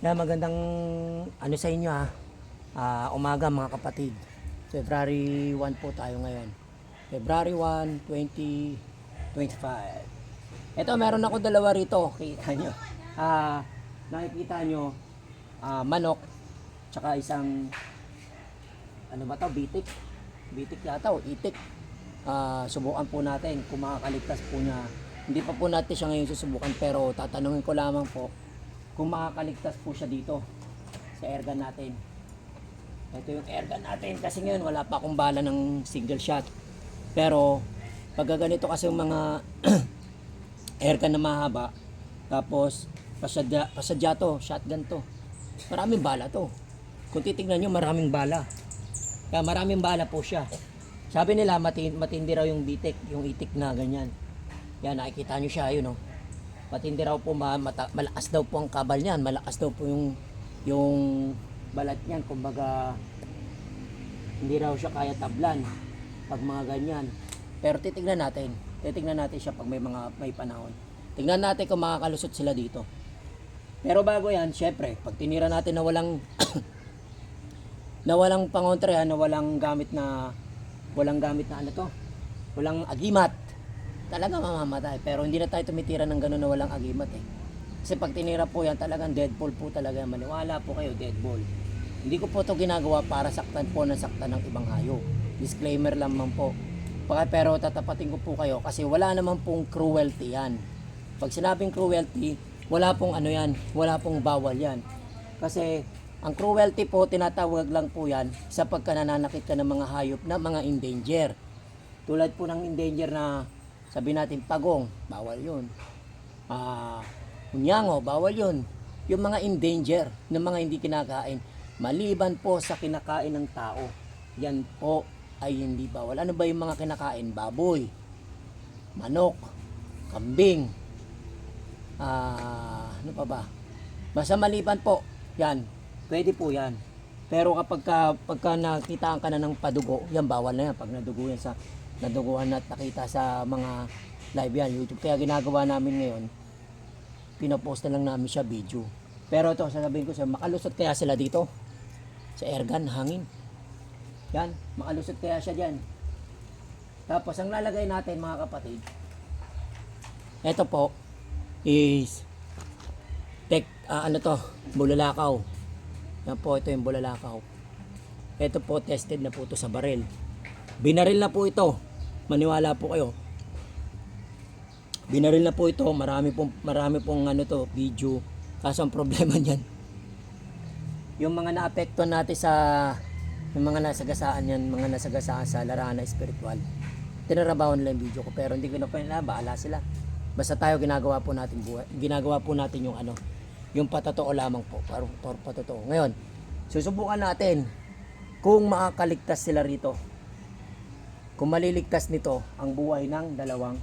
Na magandang ano sa inyo ha. Ah, umaga mga kapatid. February 1 po tayo ngayon. February 1, 2025. Ito meron ako dalawa rito. Kita nyo. Ah, nakikita nyo ah, manok tsaka isang ano ba to bitik. Bitik yata o itik. Ah, subukan po natin kung makakaligtas po niya. Hindi pa po natin siya ngayon susubukan pero tatanungin ko lamang po kung makakaligtas po siya dito sa airgun natin. Ito yung airgun natin kasi ngayon wala pa akong bala ng single shot. Pero pag ganito kasi yung mga airgun na mahaba tapos pasadya, pasadya to, shotgun to. Maraming bala to. Kung titignan nyo maraming bala. Kaya maraming bala po siya. Sabi nila mati- matindi raw yung bitik, yung itik na ganyan. Yan nakikita nyo siya, yun oh. Matindi raw po, ma- mata- malakas daw po ang kabal niyan, malakas daw po yung yung balat niyan, kumbaga hindi raw siya kaya tablan pag mga ganyan. Pero titignan natin, titignan natin siya pag may mga may panahon. Tingnan natin kung makakalusot sila dito. Pero bago yan, syempre, pag tinira natin na walang na walang pangontra yan, na walang gamit na walang gamit na ano to, walang agimat, talaga mamamatay. Pero hindi na tayo tumitira ng gano'n na walang agimat eh. Kasi pag tinira po yan, talagang dead ball po talaga. Maniwala po kayo, dead ball. Hindi ko po to ginagawa para saktan po ng saktan ng ibang hayop. Disclaimer lamang po. Pero tatapatin ko po kayo kasi wala naman pong cruelty yan. Pag sinabing cruelty, wala pong ano yan, wala pong bawal yan. Kasi ang cruelty po, tinatawag lang po yan sa pagkananakit ka ng mga hayop na mga endanger. Tulad po ng endanger na sabi natin pagong, bawal yun. Ah, unyango, bawal yun. Yung mga endanger na mga hindi kinakain, maliban po sa kinakain ng tao, yan po ay hindi bawal. Ano ba yung mga kinakain? Baboy, manok, kambing, ah, ano pa ba? Basta maliban po, yan, pwede po yan. Pero kapag ka, pagka nakita ka na ng padugo, yan bawal na yan. Pag nadugo yan sa, naduguan at nakita sa mga live yan, YouTube. Kaya ginagawa namin ngayon, pinopost na lang namin siya video. Pero ito, sasabihin ko sa makalusot kaya sila dito? Sa airgun, hangin. Yan, makalusot kaya siya dyan. Tapos, ang lalagay natin mga kapatid, ito po, is, tek, ah, ano to, bulalakaw. Yan po, ito yung bulalakaw. Ito po, tested na po ito sa baril. Binaril na po ito. Maniwala po kayo. Binaril na po ito. Marami pong, marami pong ano to, video. Kaso ang problema niyan, yung mga naapektuhan natin sa yung mga nasagasaan yan, mga nasagasaan sa larangan na spiritual. Tinarabawan nila yung video ko pero hindi ko na pa nila, bahala sila. Basta tayo ginagawa po natin buhay, ginagawa po natin yung ano, yung patotoo lamang po, para, para patotoo. Ngayon, susubukan natin kung makakaligtas sila rito. Kung maliligtas nito ang buhay ng dalawang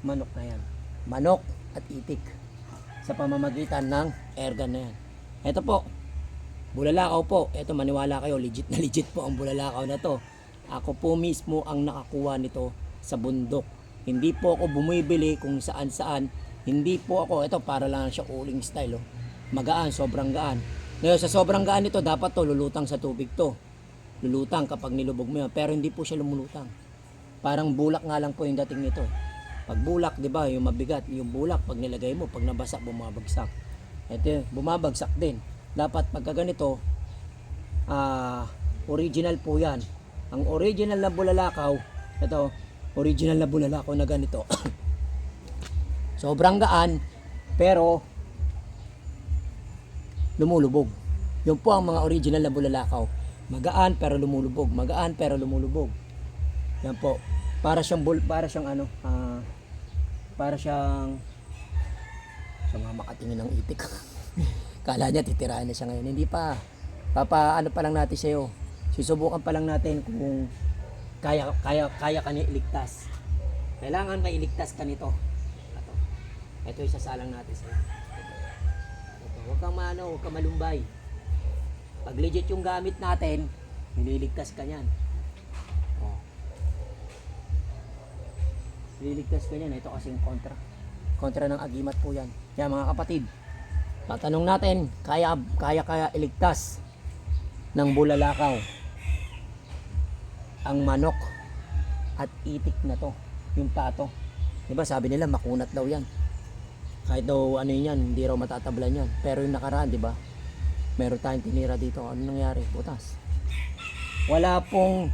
manok na yan. Manok at itik sa pamamagitan ng airgun na yan. Ito po, bulalakaw po. Ito maniwala kayo, legit na legit po ang bulalakaw na to. Ako po mismo ang nakakuha nito sa bundok. Hindi po ako bumibili kung saan saan. Hindi po ako, ito para lang siya uling style. Oh. Magaan, sobrang gaan. Ngayon sa sobrang gaan nito, dapat to lulutang sa tubig to. Lulutang kapag nilubog mo yan. Pero hindi po siya lumulutang. Parang bulak nga lang po yung dating nito. Pag bulak, di ba, yung mabigat, yung bulak, pag nilagay mo, pag nabasa, bumabagsak. Ito, yun, bumabagsak din. Dapat pagka ganito, ah, original po yan. Ang original na bulalakaw, ito, original na bulalakaw na ganito. Sobrang gaan, pero lumulubog. Yun po ang mga original na bulalakaw. Magaan pero lumulubog, magaan pero lumulubog. Yan po. Para siyang bul, para siyang ano, ah, para siyang sa mga makatingin ng itik. Kala niya titirahan na siya ngayon. Hindi pa. Papa, ano pa lang natin sa'yo. Susubukan pa lang natin kung kaya kaya kaya ka niya iligtas. Kailangan mailigtas ka nito. Ito. Ito isasalang natin sa'yo. Ito. Huwag kang maano, huwag kang malumbay. Pag legit yung gamit natin, nililigtas ka niyan. Oh. Nililigtas ka niyan. Ito kasing kontra. Kontra ng agimat po yan. Yan mga kapatid. Tatanong natin, kaya kaya kaya iligtas ng bulalakaw ang manok at itik na to, yung pato. 'Di ba sabi nila makunat daw 'yan. Kahit daw ano yan, hindi raw matatablan yan. Pero yung nakaraan, 'di ba? Meron tayong tinira dito. Ano nangyari? Butas. Wala pong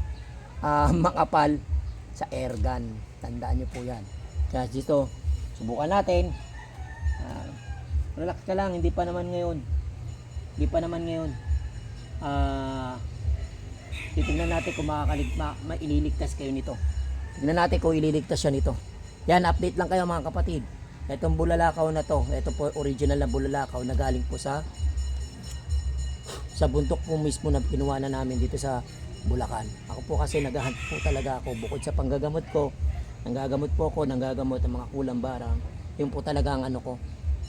ah, makapal sa airgun. Tandaan niyo po 'yan. Kaya dito, subukan natin. Ah, relax ka lang, hindi pa naman ngayon. Hindi pa naman ngayon. Ah, titignan natin kung makakalig, ma, maililigtas kayo nito. Tignan natin kung ililigtas siya nito. Yan, update lang kayo mga kapatid. Itong bulalakaw na to, ito po original na bulalakaw na galing po sa sa buntok po mismo na kinuha na namin dito sa Bulacan. Ako po kasi naghahunt po talaga ako bukod sa panggagamot ko. Nanggagamot po ako, nanggagamot ng mga kulang barang. Yung po talaga ang ano ko.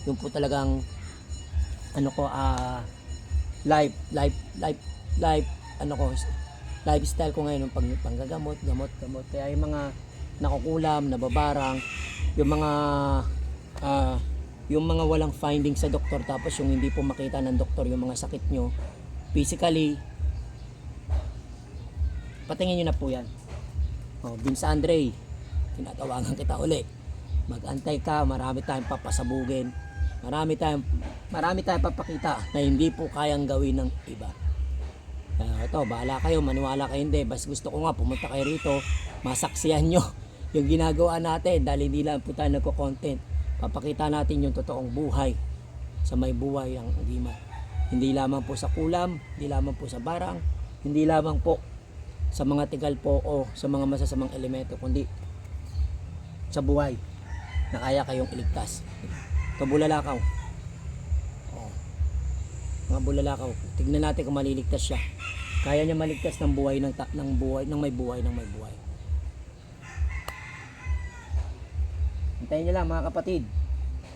Yung po talagang ano ko ah life life life life ano ko lifestyle ko ngayon ng pang, panggagamot, gamot, gamot. Kaya yung mga nakukulam, nababarang, yung mga ah, yung mga walang finding sa doktor tapos yung hindi po makita ng doktor yung mga sakit nyo physically patingin nyo na po yan oh, Vince Andre tinatawagan kita uli magantay ka marami tayong papasabugin marami tayong marami tayong papakita na hindi po kayang gawin ng iba kaya ito, bahala kayo, maniwala kayo hindi. Bas gusto ko nga, pumunta kayo rito, masaksiyan nyo yung ginagawa natin dahil hindi lang po tayo nagko-content. Papakita natin yung totoong buhay sa may buhay ang agima. Hindi lamang po sa kulam, hindi lamang po sa barang, hindi lamang po sa mga tigal po o sa mga masasamang elemento, kundi sa buhay na kaya kayong iligtas. Ito bulalakaw. Oh. Mga bulalakaw, tignan natin kung maliligtas siya. Kaya niya maligtas ng buhay ng, ng buhay ng may buhay ng may buhay. Hintayin niyo lang mga kapatid.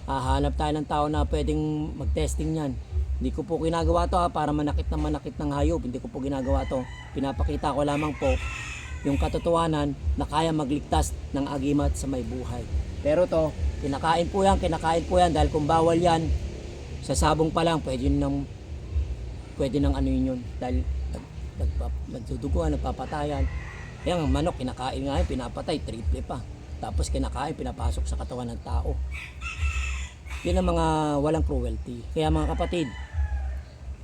Hahanap tayo ng tao na pwedeng mag-testing niyan. Hindi ko po ginagawa to ha, para manakit na manakit ng hayop. Hindi ko po ginagawa to. Pinapakita ko lamang po yung katotohanan na kaya magligtas ng agimat sa may buhay. Pero to, kinakain po yan, kinakain po yan dahil kung bawal yan, sa sabong pa lang, pwede nang pwede nang ano yun yun. Dahil nag, nagduduguan, nagpapatayan. Yan manok, kinakain nga yun, pinapatay, triple pa. Tapos kinakain, pinapasok sa katawan ng tao. Yun ang mga walang cruelty. Kaya mga kapatid,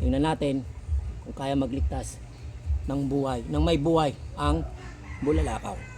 tingnan natin kung kaya magligtas ng buhay, ng may buhay ang bulalakaw.